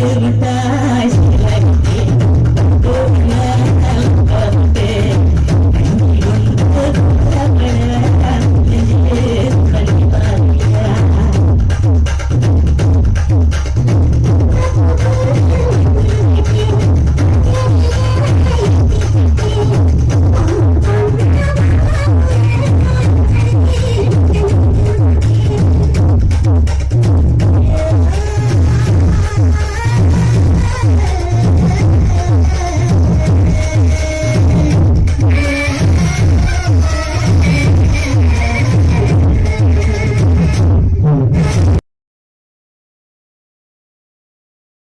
விட்டார்